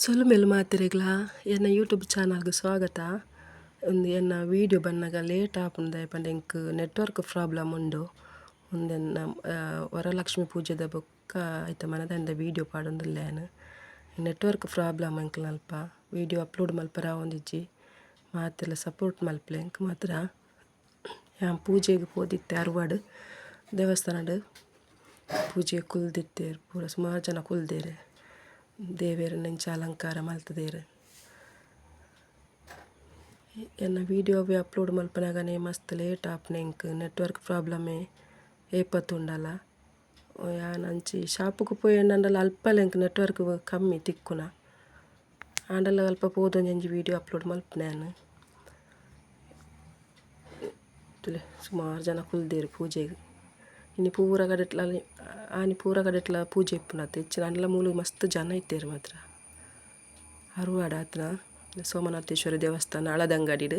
ಸೊಲುಮೆಲು ಮಾತಿರೆಗ್ಲ? ಎನ್ನ ಯೂಟ್ಯೂಬ್ ಚಾನಲ್ಗೆ ಸ್ವಾಗತ. ಉಂದು ಎನ್ನ ವೀಡಿಯೋ ಬನ್ನಗ ಲೇಟ್ ಆಪುಂಡು ಪಂಡ ಎಂಕ್ ನೆಟ್ವರ್ಕ್ ಪ್ರಾಬ್ಲಮ್ ಉಂಡು. ಉಂದೆನ್ನ ವರಲಕ್ಷ್ಮಿ ಪೂಜೆದ ಬೊಕ್ಕ ಐತ ಮನದಂಡ ವೀಡಿಯೋ ಪಾಡೊಂದುಲ್ಲೆನ್ ನೆಟ್ವರ್ಕ್ ಪ್ರಾಬ್ಲಮ್ ಎಂಕ್ಲ ಅಲ್ಪ ವೀಡಿಯೋ ಅಪ್ಲೋಡ್ ಮಲ್ಪರ ಒಂದಿಜ್ಜಿ. ಮಾತೆಲ್ಲ ಸಪೋರ್ಟ್ ಮಲ್ಪಲೆ ಎಂಕ್ ಮಾತ್ರ. ಯಾನ್ ಪೂಜೆಗ್ ಪೋದಿತ್ತೆ ಅರ್ವಾಡು ದೇವಸ್ಥಾನಡ್ ಪೂಜೆ ಕುಲ್ದಿತ್ತೇರ್ ಪೂರ ಸುಮಾರು ಜನ ಕುಲ್ದೆರ್. ದೇವೆರ್ನ ಇಂಚ ಅಲಂಕಾರ ಮಲ್ತದೆರ್ ಎನ್ನ ವೀಡಿಯೋ ಅವೆ ಅಪ್ಲೋಡ್ ಮಲ್ಪನಗನೆ ಮಸ್ತ್ ಲೇಟ್ ಆಪುಂಡು ಎಂಕ್ ನೆಟ್ವರ್ಕ್ ಪ್ರಾಬ್ಲಮೆ ಏಪತ್ತುಂಡಲ ಯಾನ್ ಅಂಚಿ ಶಾಪುಗ್ ಪೋಯೆಂಡಲ ಅಲ್ಪಲ ಎಂಕ್ ನೆಟ್ವರ್ಕ್ ಕಮ್ಮಿ ತಿಕ್ಕುನ ಆಂಡಲ ಅಲ್ಪ ಪೋದೊಂಜಿ ವೀಡಿಯೋ ಅಪ್ಲೋಡ್ ಮಲ್ಪುನೆ ಯಾನ್ ಸುಮಾರು ಜನ ಕುಲ್ದೆರ್ ಪೂಜೆಗ್ ಇನಿ ಪೂರ ಕಡೆಟ್ಲ ಆನಿ ಪೂರ ಕಡೆಟ್ಲ ಪೂಜೆ ಇಪ್ಪುಂಡತೆ ಇಚ್ಚಿನ ಅಂಡ್ಲ ಮೂಲು ಮಸ್ತ್ ಜನ ಇತ್ತೆರ್ ಮಾತ್ರ. ಅರ್ವಾಡ್ ಆತ್ನ ಸೋಮನಾಥೇಶ್ವರ ದೇವಸ್ಥಾನ ಹಳದಂಗಡಿಡ್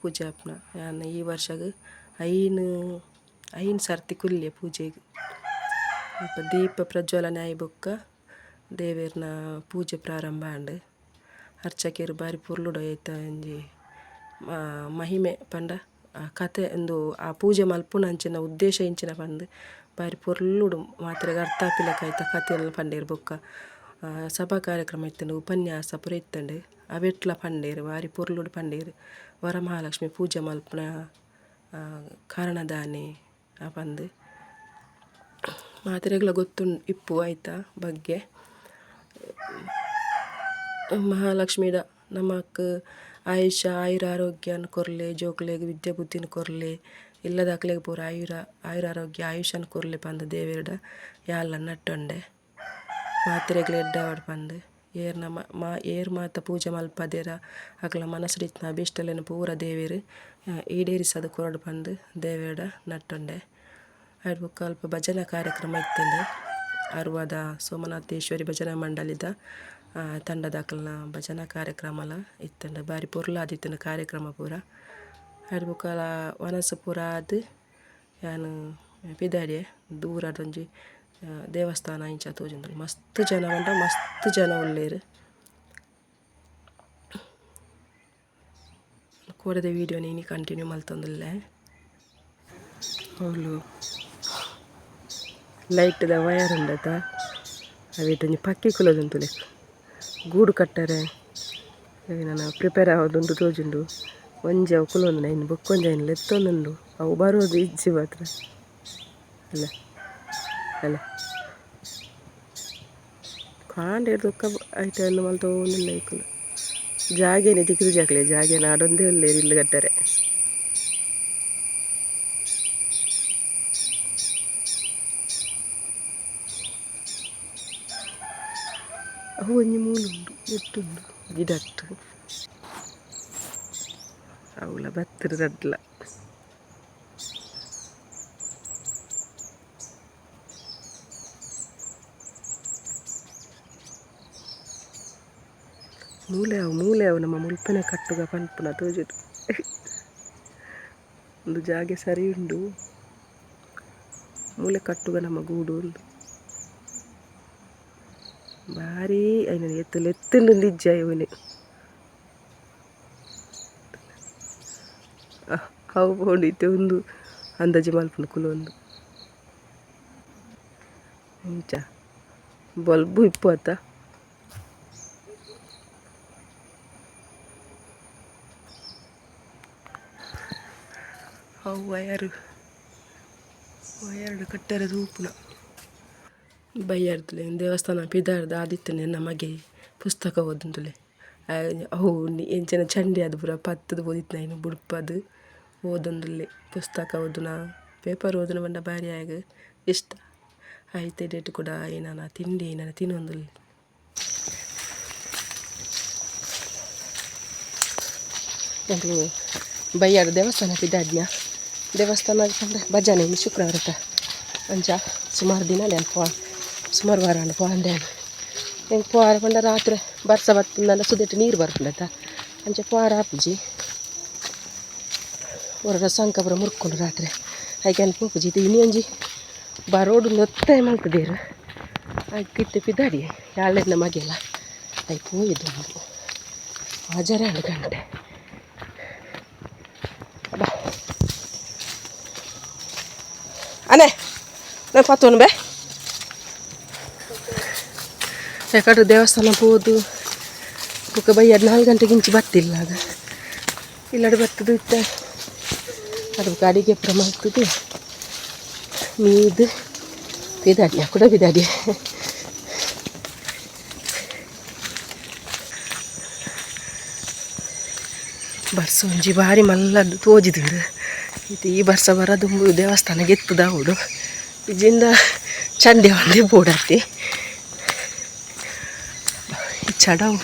ಪೂಜೆ ಆಪುನ. ಯಾನ ಈ ವರ್ಷಗ್ ಐನು, ಐನ್ ಸರ್ತಿ ಕುಲ್ಯ ಪೂಜೆಗ್. ಅಪ್ಪ ದೀಪ ಪ್ರಜ್ವಲನೆ ನ್ಯಾಯ ಬೊಕ್ಕ ದೇವೆರ್ನ ಪೂಜೆ ಪ್ರಾರಂಭ ಆಂಡ್ ಅರ್ಚಕೆರ್ ಬಾರಿ ಪೊರ್ಲುಡು ಐತ ಒಂಜಿ ಮಹಿಮೆ ಪಂಡ. ಕತೆ ಉಂದು ಆ ಪೂಜೆ ಮಲ್ಪುನಂಚಿನ ಉದ್ದೇಶ ಇಂಚಿನ ಪಂದ್ ಬಾರಿ ಪೊರ್ಲುಡು ಮಾತ್ರೆಗ್ ಅರ್ಥ ಆಪಿಲಕ ಐತ ಕತೆಲ್ ಪಂಡೆರ್ ಬೊಕ್ಕ ಸಭಾ ಕಾರ್ಯಕ್ರಮ ಇತ್ತ್ಂಡ್ ಉಪನ್ಯಾಸ ಪೂರ ಇತ್ತ್ಂಡ್ ಅವೆಟ್ಲ ಪಂಡೆರ್ ಬಾರಿ ಪೊರ್ಲುಡು ಪಂಡೆರ್ ವರಮಹಾಲಕ್ಷ್ಮಿ ಪೂಜೆ ಮಲ್ಪುನ ಕಾರಣದಾನೆ ಆ ಪಂದ್ ಮಾತ್ರೆಗ್ಲ ಗೊತ್ತುಂಡು ಇಪ್ಪು ಐತ ಬಗ್ಗೆ ಮಹಾಲಕ್ಷ್ಮಿಡ ನಮಕ್ ಆಯುಷ್ಯ ಆಯುರ ಆರೋಗ್ಯನ್ ಕೊರ್ಲೆ ಜೋಕ್ಲೆಗ್ ವಿದ್ಯೆ ಬುದ್ಧಿನ್ ಕೊರ್ಲೆ ಇಲ್ಲದಾಕ್ಲೆಗ್ ಪೂರ ಆಯುರ ಆಯುರ ಆರೋಗ್ಯ, ಆಯುಷನ್ ಕೊರ್ಲೆ ಪಂದ್ ದೇವೆರ್ಡ ಯಾಲ ನಟ್ಟೊಂಡೆ. ಮಾತ್ರೆಗ್ಲ ಎಡ್ಡೆ ಪಂದ್. ಏರ್ನ ಮಾ ಏರ್ ಮಾತ ಪೂಜೆ ಮಲ್ಪದೆರ ಅಕ್ಲ ಮನಸ್ಡ್ ಇತ್ತ್ನ ಪೂರ ದೇವೆರ್ ಈಡೇರಿಸದು ಕೊರಡ್ ಪಂದ್ ದೇವೆರ್ಡ ನಟ್ಟೊಂಡೆ. ಆಯ್ಡ್ ಬೊಕ ಅಲ್ಪ ಭಜನಾ ಕಾರ್ಯಕ್ರಮ ಇತ್ತಿಂದೆ. ಅರ್ವದ ಸೋಮನಾಥೇಶ್ವರಿ ಭಜನಾ ಮಂಡಳಿದ ತಂಡದಕ್ಲ್ನ ಭಜನಾ ಕಾರ್ಯಕ್ರಮಲ ಇತ್ತಂಡ. ಬಾರಿ ಪೊರ್ಲಾದಿತ್ತುಂಡು ಕಾರ್ಯಕ್ರಮ ಪೂರ. ಆಯ್ಡ್ ಬೊಕ ವನಸ್ ಪೂರ ಆದ್, ಯಾನ್ ಪಿದಾರ್ಯ ದೂರದ ಒಂಜಿ ದೇವಸ್ಥಾನ ಇಂಚ ತೋಜೊಂದುಂಡು ಮಸ್ತ್ ಜನ ಪಂಡ ಮಸ್ತ್ ಜನ ಉಲ್ಲೆರ್ ಕೂಡದ ವೀಡಿಯೋನ ಇನಿ ಕಂಟಿನ್ಯೂ ಮಲ್ತೊಂದುಲ್ಲೆ. ಅವಳು ಲೈಟ್ದ ವಯರ್ ಉಂಡತ. ಅವೇಟೊಂಜಿ ಪಕ್ಕಿ ಕುಲೋದುಂತುಲೆ. ಗೂಡು ಕಟ್ಟರೆ. ನಾನು ಪ್ರಿಪೇರ್ ಆವೊಂದುಂಡು ತೋಜುಂಡು. ಒಂಜಿ ಅವಕುಲು ಒಂದು ನೈನ್ ಬೊಕ್ಕೊಂಜಿ ಐನ್ ಲೆತ್ತೊಂದುಂಡು ಅವು ಬರೋದು ಇಜ್ಜಿ ಮಾತ್ರ. ಅಲ್ಲ ಅಲ್ಲ. ಕಾಂಡೆರ್ ದೊಕ್ಕ ಐಟನ್ನು ಮಲ್ತೊಂದುಲ್ಲೆ ಇಕ್ಕುಲು ಜಾಗೇನೆ ದಿಕ್ಕಿದು ಜಾಗಲೇ, ಜಾಗೆನ. ಆಡೊಂದೇ ಇಲ್ಲು ಕಟ್ಟರೆ. ಒಂಜಿ ಮೂಲುಂಡು ಎತ್ತುಂಡು ಗಿಡಟ್ ಅವಳ ಬತ್ತರು ರಡ್ಲ ಮೂಲೆ ಅವು, ಮೂಲೆ ನಮ್ಮ ಮುಲ್ಪನೆ ಕಟ್ಟುಗ ಪನ್ಪುನ ತೋಜುಡು ಒಂದು ಜಾಗೆ ಸರಿ ಉಂಡು. ಮೂಲೆ ಕಟ್ಟುಗ ನಮ್ಮ ಗೂಡು ಉಂಡು ಬಾರಿ ಐನ ಎತ್ತು ಲೆತ್ತುಂಡು ನಿಜ್ಜ ಇವನು. ಅವು ಬೋಂಡಿತ್ತೆ ಒಂದು, ಅಂದಾಜಿ ಮಲ್ಪುಂಡು ಕುಲೊಂದು ಇಂಚ, ಬಲ್ಬು ಇಪ್ಪು ಅತ್ತ ಅವು ವಯರು, ವಯರ್ಡು ಕಟ್ಟರೆ ತೂಪುನ ಬಯ್ಯಾರ್ದುಲೆ ದೇವಸ್ಥಾನ ಪಿದಾರ್ದ ಆದಿತ್ತನೆ ನಮಗೆ ಪುಸ್ತಕ ಓದುಂದುಲೆ ಅವು ಎಂಚಿನ ಚಂಡಿ ಆದ್ ಪೂರ ಪತ್ತದು ಓದಿತ್ತು ನಾನು ಬುಡ್ಪದ್ ಓದೊಂದುಲ್ಲೆ. ಪುಸ್ತಕ ಓದುನ, ಪೇಪರ್ ಓದುನ ಪಂಡ ಬಾರಿ ಆಗ ಇಷ್ಟ. ಐತೆ ಡೇಟ್ ಕೂಡ ಏನನ ತಿಂಡಿ ಏನಾನ ತಿನೊಂದುಲ್ಲೆ ಅದು ಬಯ್ಯಾಡ್ ದೇವಸ್ಥಾನ ಪಿದಾಡ್ನ ದೇವಸ್ಥಾನ ಪಂಡ ಭಜನೆ ಶುಕ್ರವಾರತ ಅಂಚ ಸುಮಾರು ದಿನ ನೆನಪು ಸುಮಾರು ವಾರಾಂಡ ಪೋಂಡಾನು ಹೆಂಗೆ ಪೋರ ಪಂಡ ರಾತ್ರಿ ಬರ್ಸ ಬತ್ತಂದ ಸುದೆಟ್ಟು ನೀರು ಬರ್ಪುಂಡತ್ತ ಅಂಚೆ ಪೋರ ಆಪಿಜಿ ಹೊರ ಸಂಕಪುರ ಮುರ್ಕೊಂಡು ರಾತ್ರಿ. ಹಾಗೆ ಪೂಪುಜಿ ಇದು ಇನ್ನೊಂಜಿ ಬರೋಡು ನೊತ್ತಾಯ ಮಂತದೇರು ಹಾಕಿತ್ತು ಪಿದಾಡಿ ಯಾಳೆನ್ನ ಮಗೆಲ್ಲ ಆಯ್ತು ಹೋಯಿದ್ದು ನಾವು ಹಾಜರ ಎರಡು ಗಂಟೆ. ಅನೇ ನಾನು ಪತ್ತೋನು ಬೇ. ಯಾಕಂದ್ರೆ ದೇವಸ್ಥಾನ ಹೋದು. ಬುಕ್ಕ ಬೈ ಎರಡು ನಾಲ್ಕು ಗಂಟೆಗೆ ಇಂಚು ಬರ್ತಿಲ್ಲ ಅದು. ಇಲ್ಲಡೆ ಬರ್ತದೆ ಇತ್ತ. ಅದು ಗಾಡಿಗೆ ಪ್ರಮ ಆಗ್ತದೆ ಮೀದು ಬಿದಾಡಿಯ ಕೂಡ ಬಿದಾಡಿಯ ಬರ್ಸ ಒಂಜಿ ಬಾರಿ ಮಲ್ಲದ್ದು ತೋಜಿದ್ರು. ಇದು ಈ ಬರ್ಸ ಬರೋದು ದೇವಸ್ಥಾನ ಗೆತ್ತದ ಅವಡು ಇಜಿಂದ ಚಂಡೆ ಒಂದೇ ಬೋಡತ್ತಿ ಚಡವು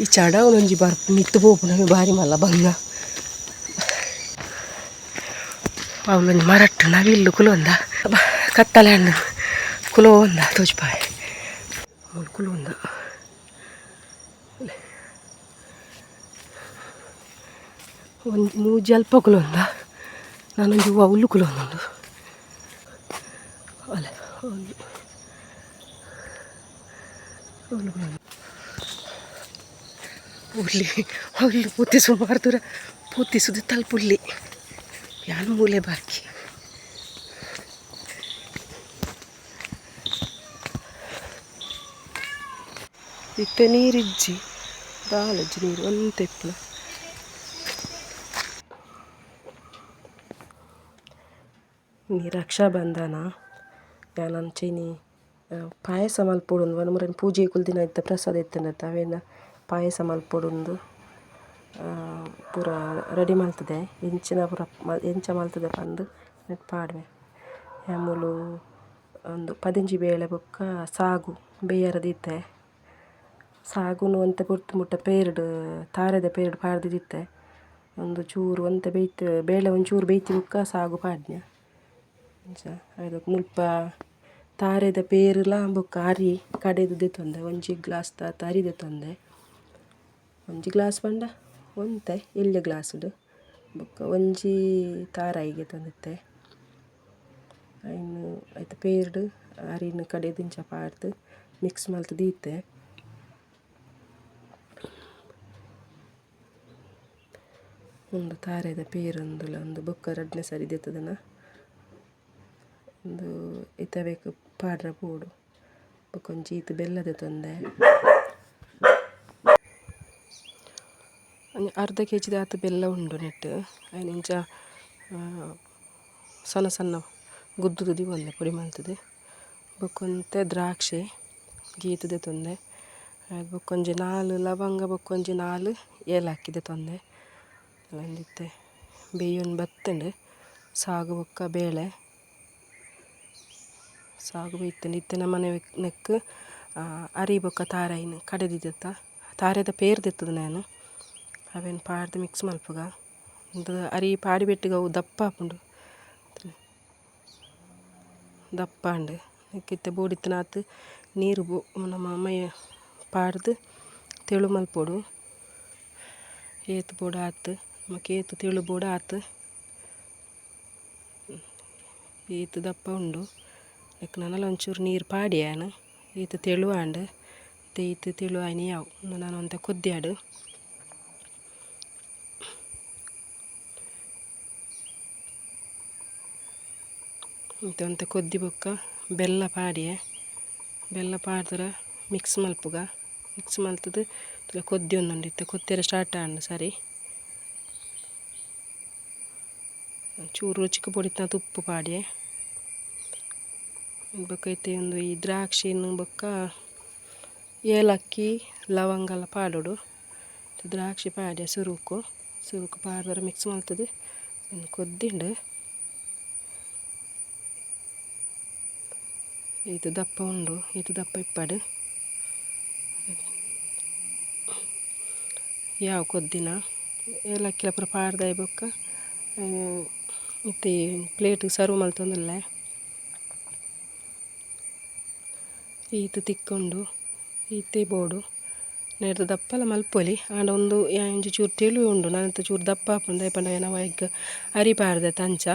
ಈ ಚಡವು ಒಂಜಿ ಬರ್ ಮಿತ್ತು ಪೋಪು ನಮಗೆ ಬಾರಿ ಮಲ್ಲ ಬಂಗ ಅವಳೊಂದು ಮರಟ್ಟು ನವಿಲ್ಲು ಕುಲೊಂದ ಕತ್ತಲೆ ಹಣ್ಣು ಕುಲೋ ಒಂದ ತೋಜ್ಪಾಯ್ ಅವಳು ಕುಲೊಂದ ಒಂದು ಮೂಜಿ ಅಲ್ಪ ಕುಲೊಂದ ನಾನೊಂದು ಅವಳು ಕುಲೊಂದು ಅಲ್ಲ ಅವಳು ಅವಳು ಪುಲ್ಲಿ ಅಲ್ಲಿ ಪೂತಿ ಸುಮಾರು ದೂರ ಪೂತಿಸುದು ತಲುಪುಲ್ಲಿ ಯಾನು ಮೂಲೆ ಬಾಕಿ. ಇತ್ತೆ ನೀರಿಜ್ಜಿ ದಾಲಜ್ಜಿ ನೀರು ಒಂದು ತೆಪ್ಪಲ ರಕ್ಷಾಬಂಧನ ಯಾನಂಚೆನಿ ಪಾಯಸ ಮಲ್ಪೊಡುಂದು ಒಂದು ಮುರನ್ ಪೂಜೆ ಕುಲ್ದಿನ ಇತ್ತ ಪ್ರಸಾದ ಇತ್ತಂಡತ್ತ ಅವೇನ ಪಾಯಸ ಮಲ್ಪೊಡುಂದು ಪೂರ ರೆಡಿ ಮಲ್ತದೆ. ಎಂಚಿನ ಪೂರ ಎಂಚ ಮಲ್ತದೆ ಪಂದ್, ನೆಟ್ ಪಾಡ್ವೆ. ಆಮೂಲು ಒಂದು ಪದಿಂಜಿ ಬೇಳೆ ಬೊಕ್ಕ ಸಾಗು ಬೇಯರೆ ದೀತೆ ಸಾಗುನು ಒಂತೆ ಪುರ್ತು ಮುಟ್ಟ ಪೇರ್ಡ್, ತಾರೆದ ಪೇರ್ಡ್ ಪಾಡ್ದಿದ್ದಿತ್ತೆ ಒಂದು ಚೂರು ಒಂತೆ ಬೇಯ್ತು, ಬೇಳೆ ಒಂಚೂರು ಬೇಯ್ತಿ ಬುಕ್ಕ ಸಾಗು ಪಾಡ್ನ. ಅಂಚ ಮುಲ್ಪ ತಾರೆದ ಪೇರ್ಲ ಬೊಕ್ಕ ಅರಿ ಕಡೆದು ದೆತ್ತೊಂದೆ ಒಂಜಿ ಗ್ಲಾಸ್ ದಾತ ಅರಿ ಒಂಜಿ ಗ್ಲಾಸ್ ಪಂಡ ಒಂತೆ ಎಲ್ಯ ಗ್ಲಾಸ್ಡ್ ಬೊಕ್ಕ ಒಂಜಿ ತಾರಾಯಿಗೆ ತಂದಿತ್ತೆ. ಐನು ಐತ ಪೇರ್ಡ್, ಅರಿನ ಕಡೆ ದಿಂಚ ಪಾಡ್ದು ಮಿಕ್ಸ್ ಮಲ್ತ್ ದೀತೆ. ಒಂದು ತಾರೆದ ಪೇರೊಂದುಲ ಒಂದು ಬೊಕ್ಕ ರಡ್ನೆ ಸರಿ ದೆತ್ತದನ ಒಂದು ಇತವೇಕ್ ಪಾಡ್ರ ಪೋಡು. ಬೊಕೊಂಜಿ ಈತ್ ಬೆಲ್ಲದ ತೊಂದೆ ಒಂಜಿ ಅರ್ಧ ಕೆ ಜಿ ದಾತ ಬೆಲ್ಲ ಉಂಡು ನೆಟ್ ಐನಿಂಚ ಸಣ್ಣ ಸಣ್ಣ ಗುದ್ದುದು ದಿವೊಂದೆ ಪುಡಿ ಮಲ್ತುದು ಬೊಕೊಂತೆ ದ್ರಾಕ್ಷಿ, ಗೀತದೆ ತೊಂದೆ. ಬೊಕೊಂಜಿ ನಾಲ್, ಲವಂಗ ಬೊಕೊಂಜಿ ನಾಲ್ ಹಾಕಿದೆ ತೊಂದೆ. ಅಂದಿತ್ತೆ ಬೇಯೊಂದು ಬತ್ತಂಡು. ಸಾಗು ಬೊಕ್ಕ ಬೇಳೆ. ಸಾಗು ಬೇಯ್ತಂಡು ಇತ್ತೆ ನಮ್ಮನೆ ನೆಕ್ಕ ಅರಿ ಬೊಕ್ಕ ತಾರಾಯಿನ ಕಡೆದಿದ್ದ ತಾರೆದ ಪೇರ್ ದೆತ್ತದ ನಾನು. ಅವೇನು ಪಾಡ್ದು ಮಿಕ್ಸ್ ಮಲ್ಪುಗ ಒಂದು ಅರಿ ಪಾಡಿ ಬೆಟ್ಟಿಗೆ ಅವು ದಪ್ಪ ಆಪುಂಡು ದಪ್ಪ ಅಂಡು ನೆಕ್ಕಿತ್ತೆ ಬೋಡಿತ್ತನಾತ್ ನೀರು ಬೊ ನಮ್ಮ ಮೈಯ ಪಾಡ್ದು ತೆಳು ಮಲ್ಪೊಡು ಏತು ಬೋಡ ಆತು ನಮಕ್ ಏತು ತೆಳು ಬೋಡ ಆತು ಈತು ದಪ್ಪ ಉಂಡು ನೆಕ್ ನನಲ ಒಂಚೂರು ನೀರು ಪಾಡ್ಯಾನ ಈತು ತೆಳು ಆಂಡ್ ಈತು ತೆಳು ಆಯ್ನ ಯಾವು ನಾನು ಒಂತ ಕೊದ್ದ್ಯಾಡು ಮತ್ತು ಒಂತೆ ಕೊದ್ದಿ ಬೊಕ್ಕ ಬೆಲ್ಲ ಪಾಡಿಯೆ. ಬೆಲ್ಲ ಪಾಡ್ದರ ಮಿಕ್ಸ್ ಮಲ್ಪುಗ. ಮಿಕ್ಸ್ ಮಲ್ತದು ಕೊದ್ದಿ ಒಂದುಂಡಿತ್ತೆ ಕೊತ್ತಿರ ಸ್ಟಾರ್ಟ್ ಆಂಡು ಸರಿ. ಚೂರು ರುಚಿಗೆ ಪೊಡಿತ ತುಪ್ಪು ಪಾಡಿಯೆ. ಬೊಕ್ಕ ಇತ್ತೆ ಒಂದು ಈ ದ್ರಾಕ್ಷಿನು ಬೊಕ್ಕ ಏಲಕ್ಕಿ ಲವಂಗಲ ಪಾಡೋಡು. ದ್ರಾಕ್ಷಿ ಪಾಡ್ಯ ಸುರುಕು. ಸುರುಕು ಪಾಡ್ದರ ಮಿಕ್ಸ್ ಮಲ್ತದು. ಕೊದ್ದಿಂಡು ಇದು ದಪ್ಪ ಉಂಡು, ಇದು ದಪ್ಪ ಇಪ್ಪಡು. ಯಾವ ಕೊದ್ದಿನ? ಏಲಕ್ಕಿಲ ಪೂರ ಪಾಡ್ದಾಯ್ ಬೊಕ್ಕ ಇತ್ತೆ ಪ್ಲೇಟ್ ಸರ್ವ್ ಮಲ್ತೊಂದುಲ್ಲೆ ಈತ ತಿಕ್ಕೊಂಡು ಈತೆ ಬೋಡು. ನೆಡ್ದು ದಪ್ಪಲ ಮಲ್ಪೊಲಿ. ಆಂಡ ಒಂದು ಒಂಜಿ ಚೂರು ತೆಳು ಉಂಡು ನನ್ನಂತ ಚೂರು ದಪ್ಪ ಆಪುಂಡು. ಐಪಂಡ ನಾವು ಈಗ ಅರಿ ಪಾಡ್ದೆ ತಂಚ.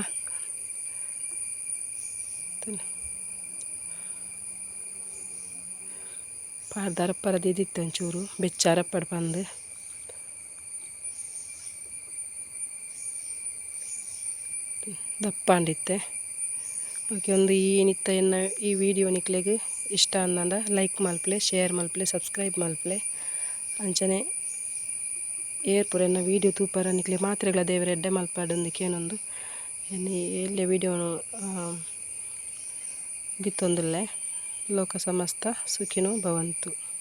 ಪಾರ್ದರಪ್ಪರ ಪರದಿದ್ದಿತ್ತು ಒಂಚೂರು. ಪಡ್ ಬಂದು ದಪ್ಪಾಂಡಿತ್ತೆ. ಓಕೆ, ಒಂದು ಈ ನಿತ್ತ ಎನ್ನ ಈ ವಿಡಿಯೋ ನಿಕ್ಲೆಗೆ ಇಷ್ಟ ಅಂದಂಡ ಲೈಕ್ ಮಲ್ಪಲೆ, ಶೇರ್ ಮಲ್ಪಲೆ, ಸಬ್ಸ್ಕ್ರೈಬ್ ಮಲ್ಪಲೆ. ಅಂಚನೆ ಏರ್ಪುರ ಎನ್ನ ವೀಡಿಯೋ ತೂಪರ ನಿಕ್ಲೆ ಮಾತ್ರೆಗಳ ದೇವರ ಎಡ್ಡೆ ಮಲ್ಪಾಡೊಂದಿಕ್ಕೇನೊಂದು ಏನೊಂದು ಎಲ್ಲಿ ವೀಡಿಯೋನು ಬಿತ್ತೊಂದುಲ್ಲೆ ಲೋಕ ಸಮಸ್ತ ಸುಖಿನೋ ಭವಂತು.